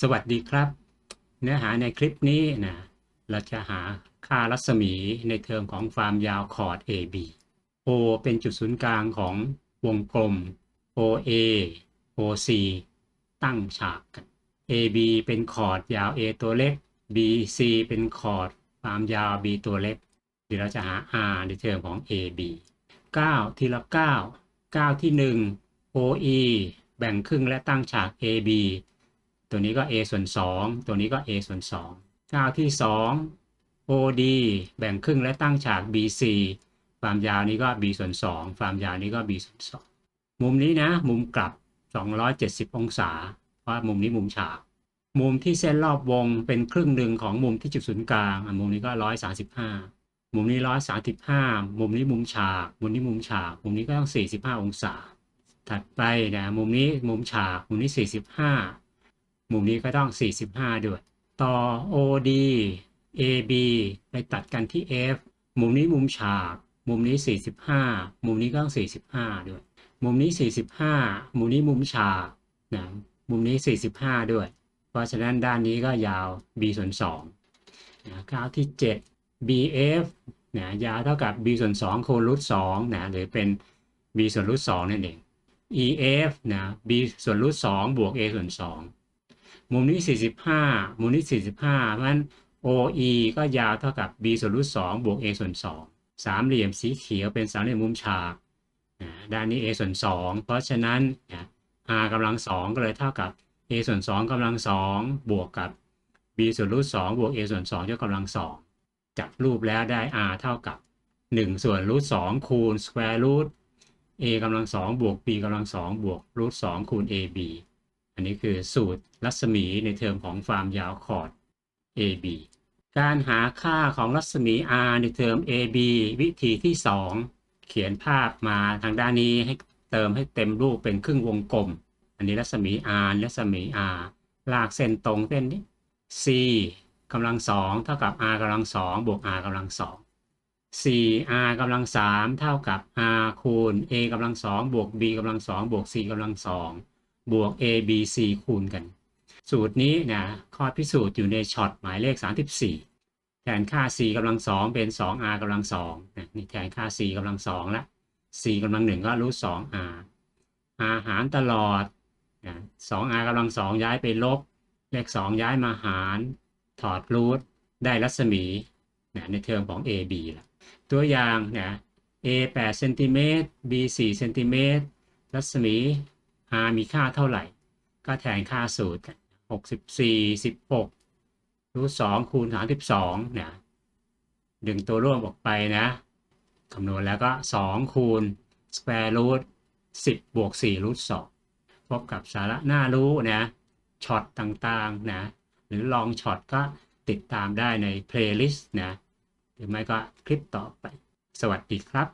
สวัสดีครับ เนื้อหาในคลิปนี้นะเราจะหาค่ารัศมีในเทอมของความยาวคอร์ด AB O เป็นจุดศูนย์กลางของวงกลม OA OC ตั้งฉากกัน AB เป็นคอร์ดยาว A ตัวเล็ก BC เป็นคอร์ดความยาว B ตัวเล็กเดี๋ยวเราจะหา R ในเทอมของ AB 9 ทีละ 9 9 ที่ 1 OE แบ่งครึ่งและตั้งฉาก AB ตัวนี้ก็ a ส่วน 2 ตัวนี้ก็ a ส่วน2 9ที่ 2 OD แบ่งครึ่งและตั้งฉาก BC ความยาวนี้ก็ b ส่วน2ความยาวนี้ก็ b ส่วน2มุมนี้นะ มุมกลับ 270 องศา เพราะมุมนี้มุมฉาก มุมที่เส้นรอบวงเป็นครึ่งหนึ่งของมุมที่จุดศูนย์กลาง มุมนี้ก็ 135 มุมนี้ 135 มุมนี้มุมฉาก มุมนี้มุมฉาก มุมนี้ก็ต้อง 45 องศา ถัดไปนะ มุมนี้มุมฉาก มุมนี้ 45 มุมนี้ก็ต้อง 45 ด้วย ต่อ OD AB ไปตัดกันที่ F มุมนี้มุมฉาก มุมนี้ 45 มุมนี้ก็ต้อง 45 ด้วย มุมนี้ 45 มุมนี้มุมฉากนะมุมนี้ 45 ด้วย เพราะฉะนั้นด้านนี้ก็ยาว b ส่วน2นะก้าวที่ 7 BF นะยาวเท่ากับ b ส่วน2คูณรูท2นะหรือเป็น b ส่วนรูท2นั่นเอง EF นะ b ส่วนรูท2บวก a ส่วน2 มุมนี้ 45 มุมนี้ 45 เพราะฉะนั้น OE ก็ยาวเท่ากับ b ส่วนรูท2บวก a ส่วน2สามเหลี่ยมสีเขียวเป็นสามเหลี่ยมมุมฉากด้านนี้ a ส่วน2เพราะฉะนั้น r กำลัง2ก็เลยเท่ากับ a ส่วน2กำลัง2บวกกับ b ส่วนรูท2บวก a ส่วน2ยกกำลัง2จับรูปแล้วได้ r เท่ากับ 1 ส่วนรูท2คูณ square root a กำลัง2บวก b กำลัง2บวกรูท2คูณ ab อันนี้คือสูตรรัศมีในเทอมของความยาวคอร์ด AB การหาค่าของรัศมี R ในเทอม AB วิธีที่ 2 เขียนภาพมาทางด้านนี้ให้เติมให้เต็มรูปเป็นครึ่งวงกลม อันนี้รัศมี R รัศมี R ลากเส้นตรงเส้นนี้ C กำลัง2เท่ากับ R กำลัง2บวก R กำลัง2 4R กำลัง3เท่ากับ R คูณ A กำลัง2บวก B กำลัง2บวก C กำลัง2 บวก A B C คูณกัน สูตรนี้นะข้อพิสูจน์อยู่ในช็อตหมายเลข 34 แทนค่า c กำลัง2เป็น 2r กำลัง2นะนี่แทนค่า c กำลัง2ละ c กำลัง1ก็รูท 2r r หารตลอดนะ 2r กำลัง2ย้ายไปลบ เลข 2 ย้ายมาหาร ถอดรูทได้รัศมีนะในเทอมของ AB ละตัวอย่างนะ a 8เซนติเมตร b 4เซนติเมตรรัศมี r มีค่าเท่าไหร่ ก็แทนค่าสูตรกัน64 16รูท2คูณ 32เนี่ยดึงตัวร่วมออกไปนะคำนวณแล้วก็ 2 คูณ square root 10 บวก4รูท2พบกับสาระน่ารู้นะช็อตต่างๆนะหรือลองช็อตก็ติดตามได้ใน playlist นะหรือไม่ก็คลิปต่อไป สวัสดีครับ